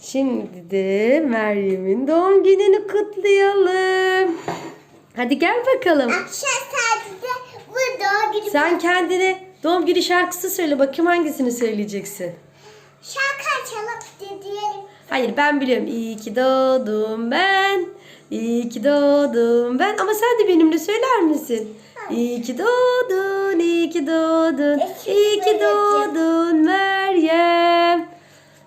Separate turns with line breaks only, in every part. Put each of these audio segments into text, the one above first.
Şimdi de Meryem'in doğum gününü kutlayalım. Hadi gel bakalım.
Akşam saatinde burada gidip
Sen kendine doğum günü şarkısı söyle. Bakayım hangisini söyleyeceksin.
şarkı açalım diyelim.
Hayır ben biliyorum. İyi ki doğdum ben. İyi ki doğdum ben. Ama sen de benimle söyler misin? İyi ki doğdun, iyi ki doğdun, iyi ki doğdun.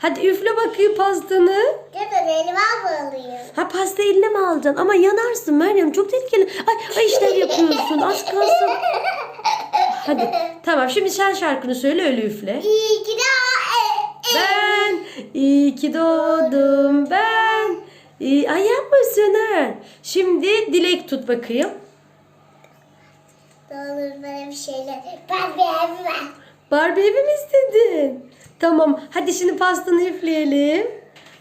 Hadi üfle bakayım pastanı.
Da benim almalıyım.
Ha pasta eline mi alacaksın? Ama yanarsın Meryem çok tehlikeli. Ay, ay işler yapıyorsun az kalsın. Hadi tamam şimdi sen şarkını söyle öyle üfle.
İyi ki de
Ben iyi ki doğdum ben. İyi, ay yapma Söner. Şimdi dilek tut bakayım.
Ne olur böyle bir şeyler. Ben beğenmem.
Barbie evi mi istedin? Tamam hadi şimdi pastanı üfleyelim.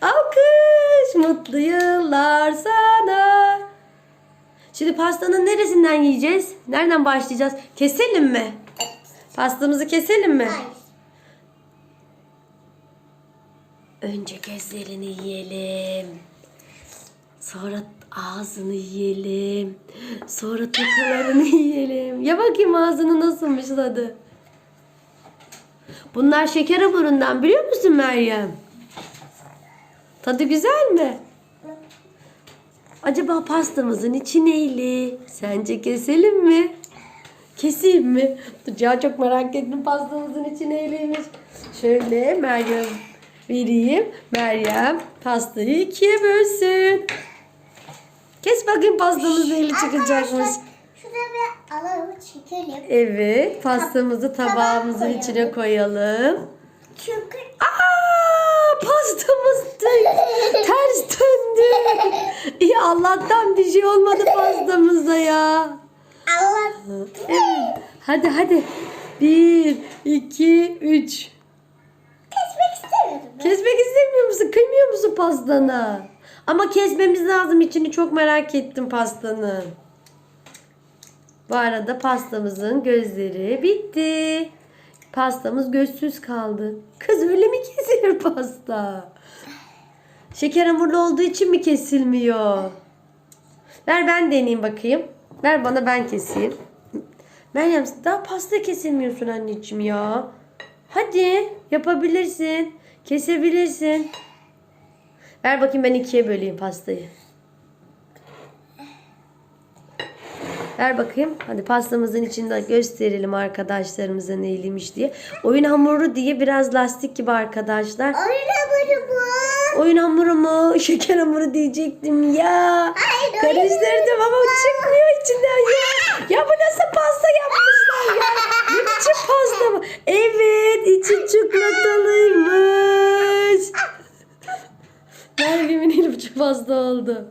Alkış mutlu yıllar sana. Şimdi pastanın neresinden yiyeceğiz? Nereden başlayacağız? Keselim mi? Pastamızı keselim mi?
Hayır.
Önce gözlerini yiyelim. Sonra ağzını yiyelim. Sonra tokalarını yiyelim. Ya bakayım ağzını nasılmış tadı. Bunlar şeker hamurundan biliyor musun Meryem? Tadı güzel mi? Acaba pastamızın içi neyli? Sence keselim mi? Keseyim mi? Ya çok merak ettim pastamızın içi neyliymiş. Şöyle Meryem vereyim. Meryem pastayı ikiye bölsün. Kes bakayım pastamız neyli çıkacakmış.
Şurada bir alalım çekelim.
Evet pastamızı tabağımızın
koyalım.
içine koyalım.
Çünkü
Aa, pastamız ters döndü. İyi Allah'tan bir şey olmadı pastamıza ya.
Allah
Evet. Hadi hadi. Bir, iki, üç.
kesmek istemiyorum.
Kesmek istemiyor musun? Kıymıyor musun pastana? Ama kesmemiz lazım. İçini çok merak ettim pastanın. Bu arada pastamızın gözleri bitti. Pastamız gözsüz kaldı. Kız öyle mi kesilir pasta? Şeker hamurlu olduğu için mi kesilmiyor? Ver ben deneyeyim bakayım. Ver bana ben keseyim. Meryem daha pasta kesilmiyorsun anneciğim ya. Hadi yapabilirsin. Kesebilirsin. Ver bakayım ben ikiye böleyim pastayı. Ver bakayım. Hadi pastamızın içinde gösterelim arkadaşlarımıza neyliymiş diye. Oyun hamuru diye biraz lastik gibi arkadaşlar.
Oyun hamuru bu.
Oyun hamuru mu? Şeker hamuru diyecektim ya.
Oyun
Karıştırdım ama çıkmıyor içinden ya. Ya bu nasıl pasta yapmışlar ya? Ne biçim pasta bu? Evet içi çikolatalıymış. Meryem'in eli pasta oldu.